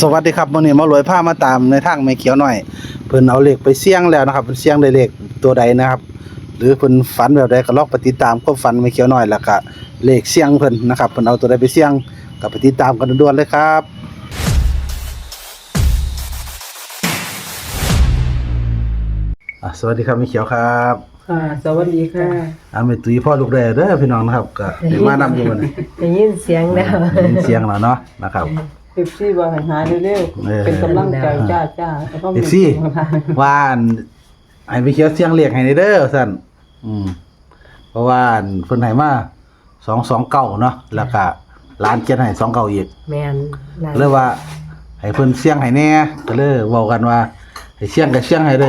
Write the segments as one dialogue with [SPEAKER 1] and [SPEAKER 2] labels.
[SPEAKER 1] สวัสดีครับวันนี้หมารวยผ้ามาตามในทางไม่เขียวหน่อย เพิ่นเอาเลขไปเสี่ยงแล้วนะครับเพิ่นเสี่ยงได้เลขตัวใดนะครับ หรือเพิ่นฝันแบบใดก็ลองไปติดตามความฝันไม่เขียวหน่อยแล้วก็เลขเสี่ยงเพิ่นนะครับเพิ่นเอาตัวใดไปเสี่ยงก็ไปติดตามกันด่วนๆเลยครับอะสวัสดีครับไม่เขียวครับ
[SPEAKER 2] ค่ะสวัสดีค่ะ
[SPEAKER 1] อาแม่ตุ้ยพ่อลูกแด่เด้อพี่น้องนะครับก็ได้มานำอยู่มื้อนี้
[SPEAKER 3] ได้ยินเสียงแล้ว
[SPEAKER 1] ได้ยินเสียงแล้วเนาะนะครับ
[SPEAKER 2] เอฟซีว่าให้หาเร็ว
[SPEAKER 1] เออ
[SPEAKER 2] ๆเป็นกำลังใจจ้าจ้าแล้วก็
[SPEAKER 1] เอฟซีว่าอันให้ไปเขียวเสียงเรียกให้ในเด้อสั่นอืม เพราะว่าอันเพิ่นให้มาสองสองเก้าเนาะแล้วก็ร้านเขียนให้สองเก้าอีก
[SPEAKER 3] แมนหลาย
[SPEAKER 1] เลยว่า ให้เพิ่นเสียงให้แน่ก็เลยเว้ากันว่าให้เสียงก็เสียงให้ได้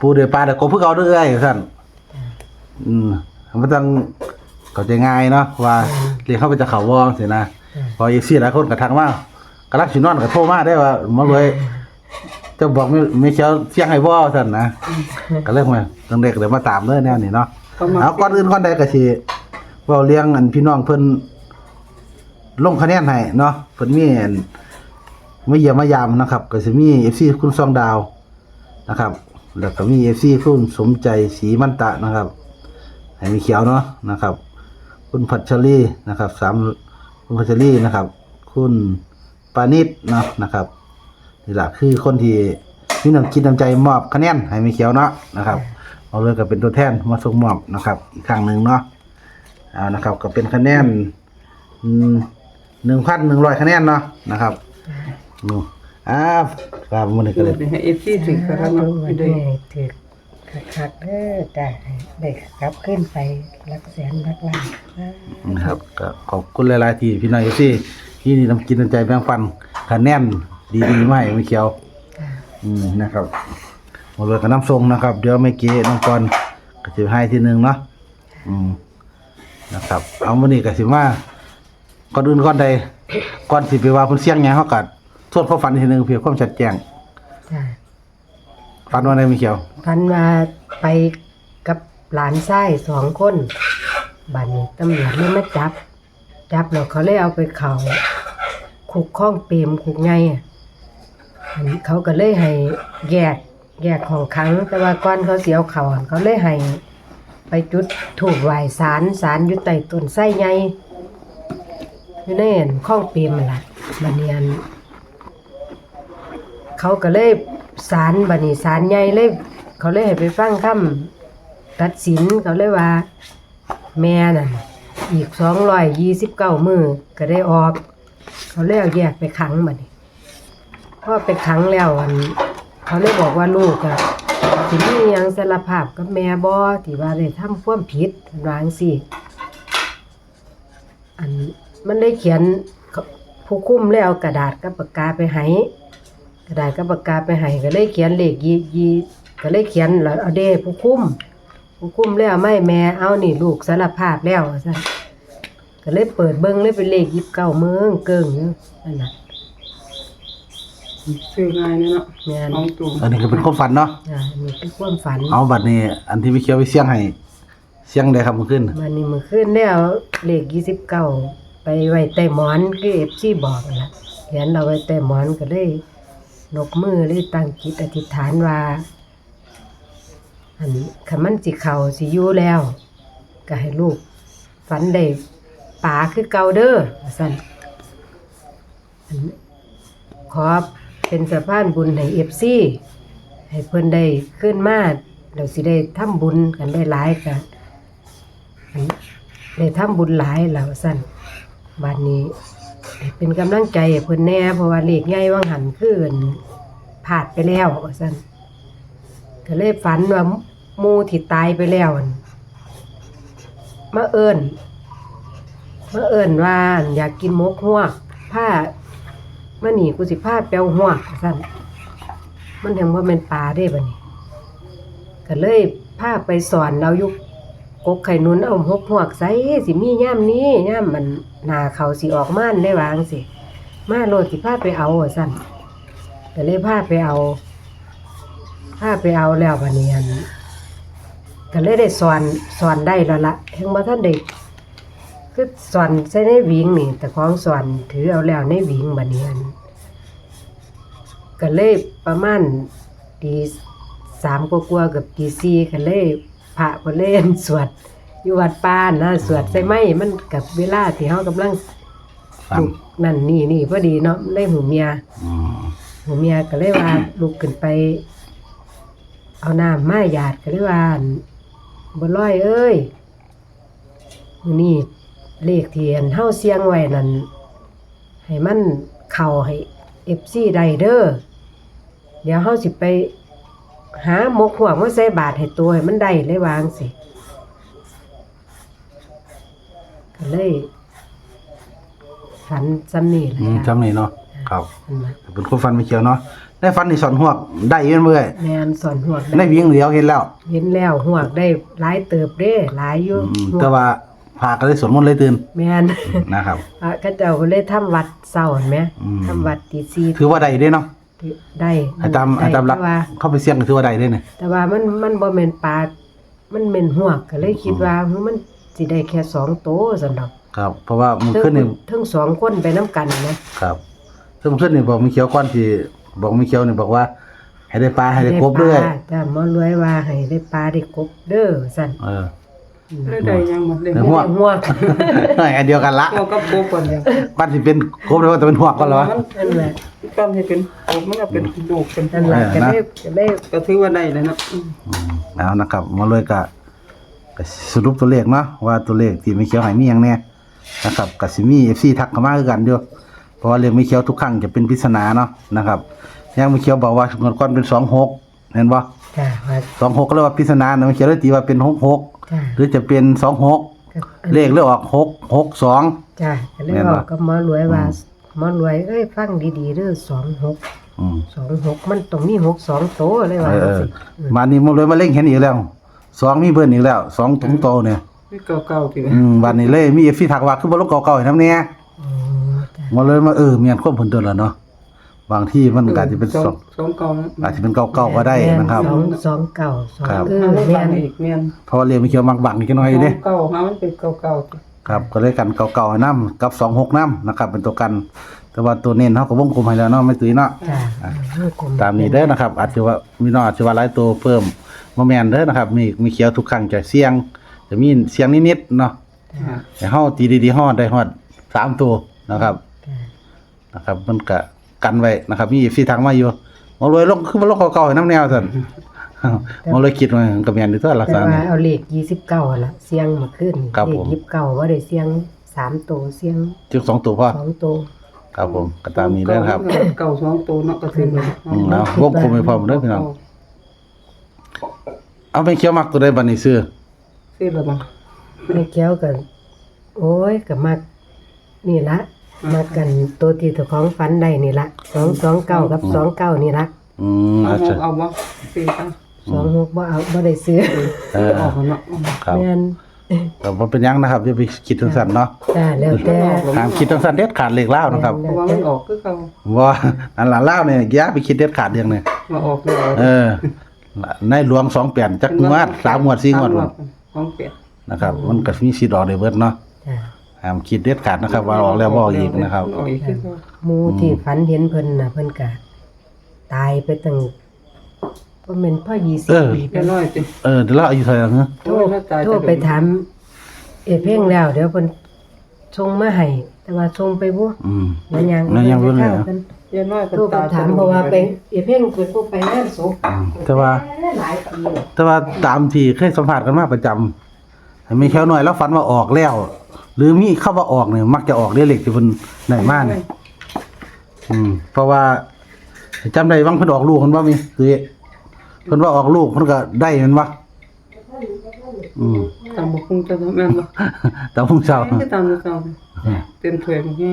[SPEAKER 1] ปูได้ปลาได้กบเพื่อเก่าเด้อเอ้ยสั่นอืมมันต้องเข้าใจง่ายเนาะว่าเรียกเข้าไปจะเขาวองสินะ พออีซี่หลายคนก็ทักมากำลังสินอนก็โทรมาได้ว่ามาเลยเจะบอกไม่ไม่เชียวเสียงให้บ่สั่นนะก็เลยมาตั้งเด็กเลยมาตามเลยแนวนี้เนาะ
[SPEAKER 2] ก็มา
[SPEAKER 1] เอาก่อนอื่นก่อนใดก็สิเว้าเลี้ยงอันพี่น้องเพิ่นลงคะแนนให้เนาะเพิ่นมีอันมาเยี่ยมมายามนะครับ ก็สิมี FC คุณซองดาวนะครับ แล้วก็มี FC คุณสมใจศรีมันตะนะครับให้มีเขียวเนาะนะครับ คุณพัชรีนะครับสาม คุณพัชรีนะครับ คุณปานิดเนาะนะครับนี่แหละคือคนที่มีน้ำคิดน้ำใจมอบคะแนนให้มีเขียวเนาะนะครับเอาเลยก็เป็นตัวแทนมาส่งมอบนะครับ อีกครั้งหนึ่งเนาะเอานะครับ ก็เป็นคะแนนหนึ่งพันหนึ่งร้อยคะแนนเนาะนะครับอืมอ่าครับมันก็เลย
[SPEAKER 2] ให้เอฟซีถึงกระทั่ง
[SPEAKER 3] เอา
[SPEAKER 2] ไป
[SPEAKER 3] ไว้
[SPEAKER 2] ด้
[SPEAKER 3] ด้
[SPEAKER 2] ว
[SPEAKER 3] วยยถือ คักๆเด้อจ้ะได้กลับขึ้นไปรักแสนรักล้านนะ
[SPEAKER 1] นะครับก็ขอบคุณหลายๆที่พี่น้องเอฟซีที่นี่น้ำกินน้ำใจแบ่งปันคะแนนดีๆมาให้มีเขียว อืมนะครับหมดเลยกับน้ำทรงนะครับ เดี๋ยวไม่เก๋น้องกรก็จะให้ทีหนึ่งเนาะอืมนะครับ เอาวันนี้ก็สิมาก่อนอื่นก่อนใดก่อนสิไปว่าเพิ่นเสียงหยังเฮาก็ทวนความฝันทีหนึงเพื่อความชัดแจ้ง
[SPEAKER 3] จ้ะ
[SPEAKER 1] ฝันว่าไดมีเขียว
[SPEAKER 3] พันมาไปกับหลานชายสองคนบัดนี้ตำรวจเลยมาจับ จับแล้วเขาเลยเอาไปเขาคุกข้องเปรมคุกไงอะอันนี้เขาก็เลยให้แยกแยกของครั้งแต่ว่าก่อนเขาเสียวเขาอะเขาเลยให้ไปจุดถูกไหวสารสารอยู่ใต้ต้นไส้ใหญ่อยู่ในอันข้องเปรมนั่นล่ะบัดนี้อันเขาก็เลย สารบัดนี้สารใหญ่เลย เขาเลยให้ไปฟังคำตัดสินเขาเลยว่า แม่นั่นอีกสองร้อยยี่สิบเก้ามือก็ได้ออก เขาเลยเอาแยกไปขังบัดนี้พอไปขังแล้วอันเขาเลยบอกว่าลูกอะสิมียังสารภาพกับแม่บ่ที่ว่าได้ทำความผิดวางสิอันมันได้เขียนผู้คุ้มเลยเอากระดาษกับปากกาไปให้ กระดาษกับปากกาไปให้ก็เลยเขียนเลขยียีก็เลยเขียนแล้วเอาเด้ผู้คุมผู้คุมเลยเอาไม่แม่เอานี่ลูกสารภาพแล้วว่าซั่นก็เลยเปิดเบิ่งเลยเป็นเลขยิบเก้าเมืองเกิงอยู่นั่นน่ะ
[SPEAKER 2] ซื้อง่ายเนี่ยเนาะ
[SPEAKER 3] แม่น
[SPEAKER 2] เอาตัว
[SPEAKER 1] อันนี้ก็เป็นความฝันเนาะ
[SPEAKER 3] อ่าอันนี้เป็นความฝัน
[SPEAKER 1] เอาบัดนี้ อันที่มีเขียวไปเสียงให้เสียงได้ครับเมื่อคืน
[SPEAKER 3] มันนี่มือขึ้นแล้วเลขยี่สิบเก้าไปไว้ใต้หมอนคือเอฟซีบอกนั่นล่ะเขียนเราไว้ใต้หมอนก็เลย นกมือเลยตั้งจิตอธิษฐานว่า อันคันมันสิเข่าสิอยู่แล้ว ก็ให้ลูกฝันได้ป่าคือเก่าเด้อว่าซั่นอนขอเป็นสะพานบุญให้เอฟซีให้เพิ่อนได้ขึ้นมาเราสิได้ทำบุญกันได้หลายกันได้ทำบุญหลายแล้วสั่นบัดนี้ให้ เป็นกำลังใจให้เพิ่นแน่เพราะว่าเลขใหญ่ว่างหันคืออั่นผาดไปแล้วว่าสั่นก็เลยฝันว่ามูที่ตายไปแล้วมาเอิ้นมาเอิ้นว่าอั่นอยากกินมกฮวผ้ามาหนีกูสิพาแปลวฮวกว่าสั่นมันยังว่าเป็นปลาได้บัดนี้ก็เลยพาไปสอนเราอยู่กกไข่นุนเอาหกหัวใส่สิมีย่ามนี้ย่ามมัน นาเขาสิออกม่านได้วางสิมาโลดสิพาไปเอาสั่นก็เลยพาไปเอาพาไปเอาแล้ววันนี้อันก็เลยได้สอนสอนได้แล้วละเฮงบ่ท่านเด็กคือสอนใส่ในวิงนี่แต่ของสอนถือเอาแล้วในวิงบัดนี้อันก็เลยประมาณตีสามกว่าๆกับตีสี่ก็เลยพระก็เล่นสวด อยู่วัดป่านะสวดใส่ไม้มันกับเวลาที่เฮากำลัง
[SPEAKER 1] ฟัง
[SPEAKER 3] ลุกนั่นนี่นี่พอดีเนาะเลยหูเมีย
[SPEAKER 1] อืม
[SPEAKER 3] หูเมียก็เลยว่าลุกขึ้นไป เอาน้ำมาหยาดก็เลยว่าอั่นบ่ร้อยเอ้ยมื้อนี้เลขที่อันเฮาเสียงไว้นั่นให้มันเข้าให้ FC ได้เด้อเดี๋ยวเฮาสิไป หาหมกหัวกมาใส่บาทให้ตัวให้มันได้เลยวาจั่งสิ ก็เลยฝันซ้ำนี่แหละ
[SPEAKER 1] อืม
[SPEAKER 3] จ้ะ
[SPEAKER 1] จำนี่เนาะครับ
[SPEAKER 3] อันนั้น
[SPEAKER 1] เป็นคนฟันไม่เขียวเนาะได้ฟันนี่สอนหวกได้อยืนเมื่อย
[SPEAKER 3] แมนสอนหวก
[SPEAKER 1] ได้วิ่งเดียวเห็นแล้ว
[SPEAKER 3] เห็นแล้วหวกได้หลายเติบเด้หลายอยู่
[SPEAKER 1] อืม
[SPEAKER 3] หวก
[SPEAKER 1] แต่ว่าพาก็เลยสวนมนต์เลยตื่น
[SPEAKER 3] แมน
[SPEAKER 1] นะครับ
[SPEAKER 3] พระก็เจ้าก็เลยทำวัดเช้าเห็นไหม
[SPEAKER 1] อืม
[SPEAKER 3] ทำวัดตีสี่
[SPEAKER 1] ถือว่าได้เด้เนาะ
[SPEAKER 3] ได้
[SPEAKER 1] อาจารย์
[SPEAKER 3] ได้
[SPEAKER 1] อาจารย์รัก
[SPEAKER 3] แต่ว่า
[SPEAKER 1] เข้าไปเสี่ยงก็ถือว่าได้เด้เนี่ย
[SPEAKER 3] แต่ว่ามันมันบ่แม่นปลา มันแม่นหวกก็เลยคิดว่ามัน สิได้แค่สองโตซั่นดอก
[SPEAKER 1] ครับ เพราะว่ามัน
[SPEAKER 3] เทั้ง
[SPEAKER 1] ขึ้นนี่
[SPEAKER 3] เทั้งสองคนไปน้ำกันนะครับ
[SPEAKER 1] ซึ่งมันขึ้นนี่บอกมีเขียวก้อนที่บอกมีเขียวนี่บอกว่า ให้ได้ปลาให้ได้กบด้วย
[SPEAKER 3] ปลาจ้าหมอรวยว่าให้ได้ปลาได้กบเด้อซั่น
[SPEAKER 1] เออ
[SPEAKER 2] ได้ได้ยังหมดเลย
[SPEAKER 1] ได้
[SPEAKER 2] หั
[SPEAKER 1] หั
[SPEAKER 2] ว
[SPEAKER 1] ว
[SPEAKER 3] หวก
[SPEAKER 1] อันเดียวกันละ
[SPEAKER 2] กับโบก่อนยัง
[SPEAKER 1] บ้านที่เป็นกบเลยว่าแต่เป็นหัวก็แล้ววะ
[SPEAKER 3] นั่นแหละ
[SPEAKER 2] ก้อนที่เป็นโบมันก็เป็นโบกเป็น
[SPEAKER 3] นั่นแหละ
[SPEAKER 1] เออ
[SPEAKER 3] ก็
[SPEAKER 1] นะ
[SPEAKER 3] ได้ก็ได้
[SPEAKER 2] ก็ถือว่าได้แล้วเนาะอืม
[SPEAKER 1] อืมเอานะครับมาเลยกะ ก็สรุปตัวเลขเนาะว่าตัวเลขที่มีเขียวใหายมีอย่างแน่นะครับกับสิมีเอฟซีทักเข้ามาคือกันเดียวเพราะว่าเลขมีเขียวทุกครั้งจะเป็นปริศนาเนาะนะครับยังมีเขียวบอกว่าเงินก้อนเป็นสองหกเห็นปะ
[SPEAKER 3] จ้าว่า
[SPEAKER 1] สองหกก็เรียกว่าปริศนานะมีเขียวเลยตีว่าเป็นหกหก
[SPEAKER 3] จ้า
[SPEAKER 1] หรือจะเป็นสองหก
[SPEAKER 3] ก็
[SPEAKER 1] เลขเลือกออกหกหกสอง
[SPEAKER 3] จ้าก็เลย
[SPEAKER 1] แม่น
[SPEAKER 3] บ
[SPEAKER 1] บ่
[SPEAKER 3] อกกับหมอรวยว่าหมอรวยเอ้ยฟังดีๆเด้อสองหก
[SPEAKER 1] อืม
[SPEAKER 3] สองหกมันตรงนี้หกสองโตเลยว่า
[SPEAKER 1] เออเออ
[SPEAKER 3] สิ
[SPEAKER 1] มานี่มันเลยมาเล่งเห็นอีกแล้ว สองมีเบิ้ลอีกแล้วสองถุงโตเนี่ย
[SPEAKER 2] นี่เก่าๆที่
[SPEAKER 1] อืมวันนี้เลยมีเอฟซีทักว่าคือบอลลูกเก่าๆเห็นน้ำเนี่ย
[SPEAKER 3] อ๋อจ้า
[SPEAKER 1] มาเลยมาเออเมียนควบผลตัวแล้วเนาะบางที่มันก็อาจจะเป็นสอง
[SPEAKER 2] สองเก่า
[SPEAKER 1] อาจจะเป็นเก่าๆก็ได้นะครับ
[SPEAKER 3] สองสองเก่าสอง
[SPEAKER 1] ครับ
[SPEAKER 3] เออ
[SPEAKER 2] ห้าไม่
[SPEAKER 3] แม่
[SPEAKER 2] บัง
[SPEAKER 3] น
[SPEAKER 2] อีกเมียน
[SPEAKER 1] เพราะว่าเรียนไม่เกี่ยวมักบังอีกน้อยเด้
[SPEAKER 2] เก่าห้ามันเป็นเก่าๆ
[SPEAKER 1] ครับก็เลยกันเก่าๆน้ำกับสองหกน้ำนะครับ เป็นตัวกัน แต่ว่าตัวเน้นเขาก็วงกลมให้แล้วเนาะไม่ตุ้ยเนาะ
[SPEAKER 3] จ้าเออผม
[SPEAKER 1] ตามนี้เด้อนะครับอาจจะว่ามีน้องอาจจะว่าหลายตัวเพิ่ม มาแมนเด้อนะครับ มีมีเขียวทุกครั้งจะเสียง จะมีเสียงนิดๆเนาะ
[SPEAKER 2] จ้ะ
[SPEAKER 1] แต่เฮาตีดีๆฮอดได้ฮอดสามตัวนะครับ
[SPEAKER 3] จ้า
[SPEAKER 1] นะครับ มันก็กันไว้นะครับ มีฟีทางมาอยู่มารวยลงคือมันลงเก่าๆให้น้ำแนวซั่นมาเลยคิดว่าก็แม่นอยู่ตัวลักษ
[SPEAKER 3] แต่
[SPEAKER 1] ณะ
[SPEAKER 3] ว่า
[SPEAKER 1] นี้
[SPEAKER 3] เอาเลขยี่สิบเก้าละเสียงมาขึ้น
[SPEAKER 1] ครับ
[SPEAKER 3] เล
[SPEAKER 1] ผ
[SPEAKER 3] ข
[SPEAKER 1] ม
[SPEAKER 3] ยี่สิบเก้าว่าได้เสียงสามโตเสียง
[SPEAKER 1] จึงสองตัวพ่อ
[SPEAKER 3] สองโต
[SPEAKER 1] ครับผมก็ตามนี้เด้อนะครับ
[SPEAKER 2] เก่าสองตัวเนาะก็ถือว่า
[SPEAKER 1] อืมแล้ววงกลมให้พร้อมเด้อพี่น้อง เอาไปเคี้ยวมักตัวใดบัดนี้ซื้อ
[SPEAKER 2] ซื้อแล้วบ่
[SPEAKER 3] ไม่เกี่ยวกัน โอ้ยกับมักนี่ละมากันตัวที่เจ้าของฝันได้นี่ละสองสองเก้ากับสองเก้านี่ละ
[SPEAKER 1] อืม
[SPEAKER 2] เอา
[SPEAKER 1] อาจจะ
[SPEAKER 2] เอาบ่ซื้อกัน
[SPEAKER 3] สองหกบ่เอาบ่ได้ซื้อ
[SPEAKER 1] เออ
[SPEAKER 2] ออกเนาะ
[SPEAKER 1] ครับ
[SPEAKER 3] แม่น
[SPEAKER 1] แต่บ่เป็นหยังนะครับอย่าไปคิดจังซั่นเนาะ
[SPEAKER 3] จ้าแล้วแต่
[SPEAKER 1] ห้ามคิดจังซั่นเด็ดขาดเลขลาวนะครับ
[SPEAKER 2] เพราะว่ามันออกคือเก่า
[SPEAKER 1] ว่าอันหลานลาวเนี่ยอย่าไปคิดเด็ดขาดเรื่องนี้
[SPEAKER 2] มาออกแล้ว
[SPEAKER 1] เออ ในหลวง28จักงวด3งวด4งวดพุ่น
[SPEAKER 2] สองเปีย
[SPEAKER 1] นะครับ มันก็มีสิทธิ์ออกได้เบิดเนาะ
[SPEAKER 3] จ้า
[SPEAKER 1] ห้ามคิดเด็ดขาดนะครับ ว่าออกแล้วบ่ออกอีกนะครับ
[SPEAKER 2] ออกอีกคือเก่า
[SPEAKER 3] หมู่ที่ฝันเห็นเพิ่นน่ะ เพิ่นก็ตายไปตั้งบ่แม่นพ่อ
[SPEAKER 1] เออ
[SPEAKER 3] 20ปี
[SPEAKER 2] แค่น้อยติ
[SPEAKER 1] เออเดี๋ยวเราอายุเท่าไหร่แล้วฮะ
[SPEAKER 3] โทรโทรไปถามเอเพ่งแล้ว เดี๋ยวเพิ่นส่งมาให้แต่ว่าส่งไปบ่
[SPEAKER 1] อืม
[SPEAKER 3] มันยัง
[SPEAKER 1] มันยังบ่เลย
[SPEAKER 3] เพิ่น
[SPEAKER 2] แค่น้อย
[SPEAKER 3] โทรไปถามเพราะว่าไปเอเพ่งเป็นผู้ไปงานศพ
[SPEAKER 1] อืมแต่ว่า
[SPEAKER 3] หลายปีแล้ว
[SPEAKER 1] แต่ว่าตามที่เคยสัมผัสกันมาประจำมีแค่น้อยแล้วฝันว่าออกแล้ว หรือมีเข้าว่าออกเนี่ยมักจะออกได้เลขที่เพิ่นได้มาเนี่ยอืม เพราะว่าจำได้บางเพิ่นออกลูกเพิ่นว่ามีคือเพิ่นว่าออกลูกเพิ่นก็ได้แมันวะอืม
[SPEAKER 2] ตามบ่คงจะแม่นบ่
[SPEAKER 1] แต่พุ่งเช้า
[SPEAKER 2] คือตามเก่าเต็ม ถ้วยเมื่อกี้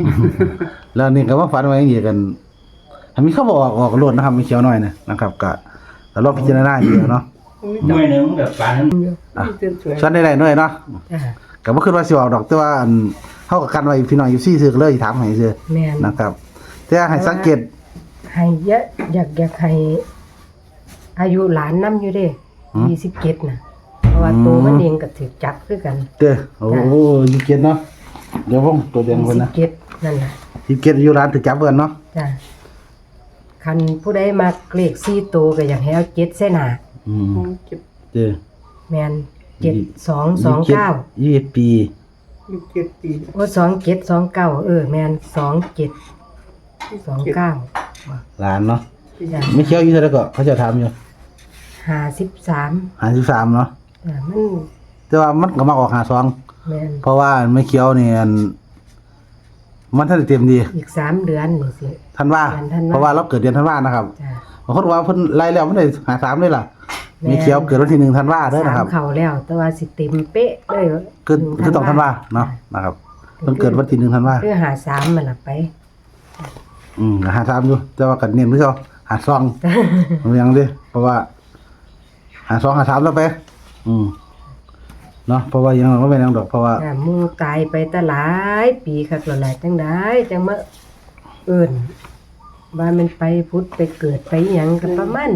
[SPEAKER 1] แล้วนี่ก็ว่าฝันว่าอย่างนี้กันถ้ามีเข้าบ่ออกออกโลดนะครับมีเขียวหน่อยนะนะครับก็ก็ลองพิจารณาอยู่เนาะ
[SPEAKER 2] มี
[SPEAKER 4] หน่วยหนึ่งแบบปานนั้น
[SPEAKER 2] เต็มถ้วย
[SPEAKER 1] ส่วนได้ๆหน่อยเนาะ
[SPEAKER 3] จ้า
[SPEAKER 1] ก็บ่คิดว่าสิออกดอกแต่ว่าอันเฮาก็กันไว้พี่น้องอยู่ซี่ซื้อก็เลยถามให้ซื้อ
[SPEAKER 3] แม่น
[SPEAKER 1] นะครับ แต่ให้สังเกต
[SPEAKER 3] ให้เยอะอยากอยากให้อายุหลานนำอยู่เด้27น่ะเพราะว่าตัวมันเองก็ถูกจับคือกัน
[SPEAKER 1] เด้อโอ้โหยี่เกียรเนาะ เดี๋ยวผมตัวเดียงเพิ่นนะ
[SPEAKER 3] 27นั่นน่ะ
[SPEAKER 1] ยี่เกียรอยู่ร้านถึกจับเพิ่นเนาะ
[SPEAKER 3] จ้าคันผู้ใดมักเลข4ตัวก็อยากให้เอา7ใส่หน้า
[SPEAKER 1] อืม
[SPEAKER 2] ห้องเจ็ด
[SPEAKER 1] เด้อ
[SPEAKER 3] แม่น7229
[SPEAKER 1] ยี่สิบปี
[SPEAKER 2] ยี่สิบเจ็ดปี
[SPEAKER 3] โอ้2729เออแม่น2729
[SPEAKER 1] หลานเนาะ
[SPEAKER 3] จ้ะ
[SPEAKER 1] ไม่เคี้ยวอยู่เท่าไหร่ก็เขาจะถามอยู่
[SPEAKER 3] 53
[SPEAKER 1] หาสิบสามเนาะ
[SPEAKER 3] อ่ามัน
[SPEAKER 1] แต่ว่ามันก็มาออกหาสอง
[SPEAKER 3] แม่น
[SPEAKER 1] เพราะว่าไม่เคี้ยวนี่อันมันท่านได้เต็มดี
[SPEAKER 3] อีกสามเดือนนี่สิ
[SPEAKER 1] ท่านว่า
[SPEAKER 3] เดือนธันวา
[SPEAKER 1] เพราะว่าเราเกิดเดือนท่านว่านะครับ
[SPEAKER 3] จ้ะ
[SPEAKER 1] บางคนว่าเพิ่นไล่แล้วมันได้หาสามเลยล่ะ
[SPEAKER 3] แม่
[SPEAKER 1] มีเคี้ยวเกิดวันที่หนึ่งท่านว่าเด้อนะค
[SPEAKER 3] สา
[SPEAKER 1] รั
[SPEAKER 3] ม
[SPEAKER 1] บ
[SPEAKER 3] เข่าแล้ว แต่ว่าสิเต็มเป๊ะเลย
[SPEAKER 1] คือคือต้องท่านว่าเนาะนะครับเพิ่นเกิดวันที่หนึ่งท่านว่า
[SPEAKER 3] คือหาสามมันละไป
[SPEAKER 1] อืมหาสามอยู่แต่ว่ากันเน้นคือเขาหาซอง มันยังดิเพราะว่า หาซองหาสามแล้วไป อืม เนาะเพราะว่ายังไม่เป็นหยังดอกเพราะว่า
[SPEAKER 3] อ่าหมูตายไปแตหลายปีคักหลายจังได้จังมาเอิ่นว่ามันไปพุทธไปเกิดไปหยังกันประมาณ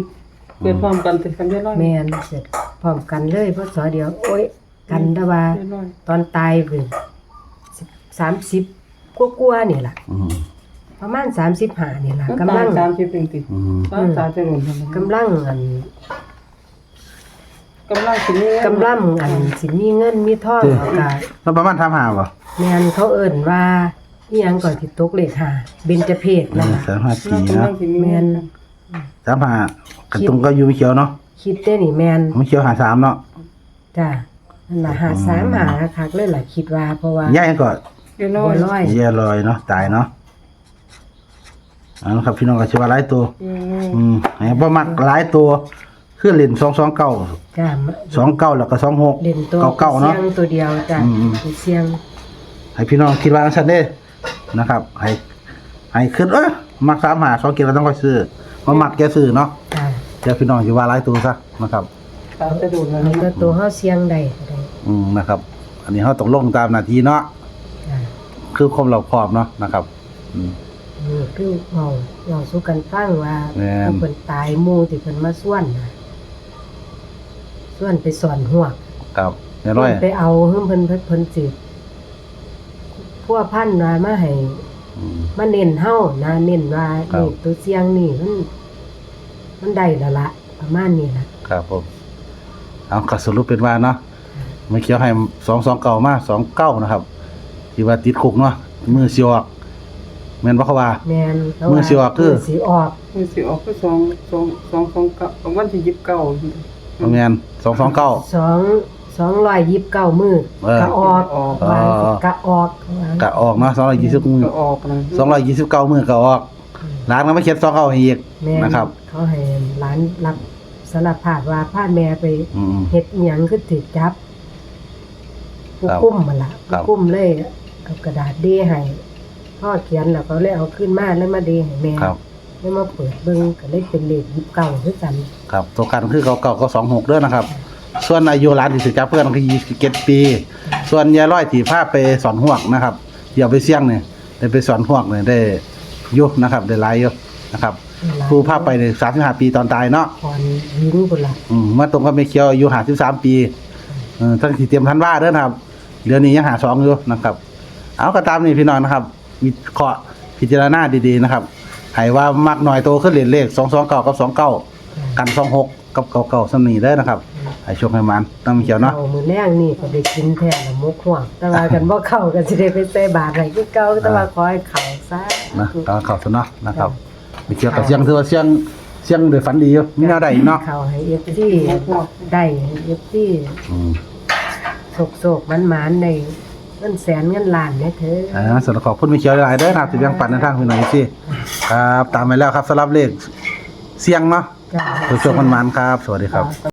[SPEAKER 3] 20
[SPEAKER 2] เกิดพร้อมกันติดกันได้ร้อย
[SPEAKER 3] แม่นเสร็จพร้อมกันเลยเพราะสอเดียวโอ้ยกันแต่ว่า
[SPEAKER 2] ได้ร้อย
[SPEAKER 3] ตอนตายเป็น30กว่าๆนี่ล่ะ
[SPEAKER 1] อืม
[SPEAKER 3] ประมาณ35นี่ล่ะ
[SPEAKER 2] น้ำ
[SPEAKER 3] กำ
[SPEAKER 2] ตา
[SPEAKER 3] ลั
[SPEAKER 2] ล
[SPEAKER 3] ง
[SPEAKER 2] สามสิบเองติด
[SPEAKER 1] อืม
[SPEAKER 2] น้ำตาลจะหล่นทำไม
[SPEAKER 3] กำลังอัน
[SPEAKER 2] กำลังสินี้
[SPEAKER 3] กำลังอันสิมีเงินมีทองแล้วก็
[SPEAKER 1] แล้วประมาณทำหาบ่
[SPEAKER 3] แม่นเขาเอิ้นว่าอีหยังก่อนสิตกเลขห้าเบญจเพศนั่นล่ะ
[SPEAKER 1] สามห้าปี
[SPEAKER 2] เรากำลั
[SPEAKER 1] นะ
[SPEAKER 2] งสิมีเงิน
[SPEAKER 1] สามห้ากันตรงก็อยู่ไม่เขียวเนาะ
[SPEAKER 3] คิดได้นี่แม่น
[SPEAKER 1] ไม่เขียวหาสามเนาะ
[SPEAKER 3] จ้ะนั่นล่ะหาสามหาคักเลยล่ะคิดว่าเพราะว่า
[SPEAKER 1] ย่ายก็
[SPEAKER 2] ได้ร้อ
[SPEAKER 3] บ่
[SPEAKER 2] ย
[SPEAKER 3] ร้อย
[SPEAKER 1] แย่ลอยเนาะตายเนาะเอันครับพี่น้องก็ชื่อว่าหลายตัว อืมให้บ่มักหลายตัว คือเล่นสองสองเก้า
[SPEAKER 3] จ้ะ
[SPEAKER 1] สองเก้าแล้วก็สองหก
[SPEAKER 3] เล่นตัว
[SPEAKER 1] เก้าเก้าเนาะ
[SPEAKER 3] เสียงตัวเดียวจ้ะ
[SPEAKER 1] อืม
[SPEAKER 3] เสียง
[SPEAKER 1] ให้พี่น้องคิดว่าอันซั่นเด้นะครับ ให้ให้ขึ้นเอ้ยมักสามหาสองเกียร์ก็ต้องค่อยซื้อบ่มักแกซื้อเนาะ
[SPEAKER 3] จ้ะ
[SPEAKER 1] เดี๋ยวพี่น้องสิว่าหลายตัวซะนะครับ
[SPEAKER 2] ตาจะดูดแล้ว
[SPEAKER 3] แล้วก็
[SPEAKER 2] นะ
[SPEAKER 3] ตัวเฮาเสียงได้ก็ได้
[SPEAKER 1] อืมนะครับ อันนี้เฮาต้องลงตามหน้าที่เนาะ
[SPEAKER 3] จ้ะ
[SPEAKER 1] คือความรอบคอบเนาะนะครับ อืม
[SPEAKER 3] นี่คือเว้าเว้าสู่กันฟังว่า
[SPEAKER 1] แม่น
[SPEAKER 3] เพิ่นตายหมู่ที่เพิ่นมาส่วนน่ะ ส่วนไปสอนหัวก
[SPEAKER 1] ครับแม่ร้อย
[SPEAKER 3] ไปเอาเพิ่นเพิ่นเพิ่นเพิ่นสิพวกพันว่ามาให้
[SPEAKER 1] อืม
[SPEAKER 3] มาเน้นเฮานะเน้นว่า
[SPEAKER 1] ครับ
[SPEAKER 3] นี่ตัวเสียงนี่มันมันได้แล้วละประมาณนี้ล่ะ
[SPEAKER 1] ครับผมเอาก็สรุปเป็นว่าเนาะไม่เกี่ยวให้สองสองเก่ามาสองเก้านะครับที่ว่าติดคุกเนาะมือสิออกแม่นบ่เขาว่า
[SPEAKER 3] แม่นเขา
[SPEAKER 1] มื้
[SPEAKER 3] ว่า
[SPEAKER 1] อสิออกคือ
[SPEAKER 3] มื้สิออก
[SPEAKER 2] มีสิออกก็สองสองสองสองเก้าวันที่ยี่สิบเก้า
[SPEAKER 1] บ่แม่นสองสองเก้า
[SPEAKER 3] สองสองร้อยยี่สิบเก้ามื้อ
[SPEAKER 1] เออ
[SPEAKER 3] กะออก
[SPEAKER 2] ออก
[SPEAKER 3] ว่า
[SPEAKER 1] อ๋อ
[SPEAKER 3] กะออก
[SPEAKER 1] กะออกเนาะสองร้อยยี่สิบมือ
[SPEAKER 2] ก็ออกนะ
[SPEAKER 1] สองร้อยยี่สิบเก้ามือก็ออกร้านก็ไม่เขียนสองเก้าให้อีก
[SPEAKER 3] แม่น
[SPEAKER 1] นะครับ
[SPEAKER 3] เขาให้หลานรับสารภาพว่าพาแม่ไป
[SPEAKER 1] อืม
[SPEAKER 3] เฮ็ดอิหยังคือถูกจับผู้
[SPEAKER 1] ครับ
[SPEAKER 3] กุ้มมันล่ะ
[SPEAKER 1] ครั
[SPEAKER 3] ผู้
[SPEAKER 1] บ
[SPEAKER 3] กุ้มเลยเอากระดาษเดให้พ่อเขียนแล้วเขาเลยเอาขึ้นมาแล้วมาเดให้แม่
[SPEAKER 1] ครับ
[SPEAKER 3] แล้วมาเปิดเบิ่งก็เลยเป็นเลขยิบเก่าคือกัน
[SPEAKER 1] ครับตัวกันคือเก่าเก่าก็สองหกเด้อนะครับ ส่วนอายุร้านที่สิจับเพื่อนคือยี่สิบเจ็ดปี ส่วนยายร้อยที่พาไปสอนหวกนะครับเดี๋ยวไปเสี่ยงเนี่ยได้ไปสอนหวกเนี่ยได้อยุนะครับ ได้หลายอยุนะครับครูพาไปเนี่ยสามสิบห้าปีตอนตายเนาะ
[SPEAKER 3] ก่อนยิงพุ่นล่ะ
[SPEAKER 1] อืมมาตรงกับไม่เคียวอายุห้าสิบสามปีเออท่านที่เตรียมทันว่าเด้อนะครับเดี๋ยวนี้ยังหาสองอยู่นะครับ เอาก็ตามนี่พี่น้องนะครับวิเคราะห์พิจารณาดีๆนะครับ ให้ว่ามักหน่อยโตขึ้นเรียนเลขสองสองเก้ากับสองเก้ากันสองหกกับเก้าเก้าสนีได้อนะครับให้โชคให้มันตั้งเขียวเนาะ
[SPEAKER 3] เอามื้อแรงนี่ก็ได้กินแท้ละมกห่วงแต่ว่ากันบ่เข้าก็สิได้ไปใส่บาตรให้คือเก่าแต่ว่าขอให้เข้าซะ
[SPEAKER 1] นะตอนเข่าซะเนาะนะครับไปเกี่ยวกับเสียงถือว่าเสียงเสียงโดยฝันดีอยู่มีแนวใดอีกเนาะ
[SPEAKER 3] เข้าให้ FC ได้ให้ FC
[SPEAKER 1] อืม
[SPEAKER 3] โศกๆหมานๆใน เงินแสนเงินล้านเนี่ยเถอะ
[SPEAKER 1] อ่าสำหรับขอบคุณมีเขียวหลายๆเด้อนะครับที่แบ่งปันในทางพี่น้องสิครับตามไปแล้วครับสำหรับเลขเสียงเนาะ
[SPEAKER 3] จ้า
[SPEAKER 1] ตัวช่วงมันๆครับ สวัสดีครับ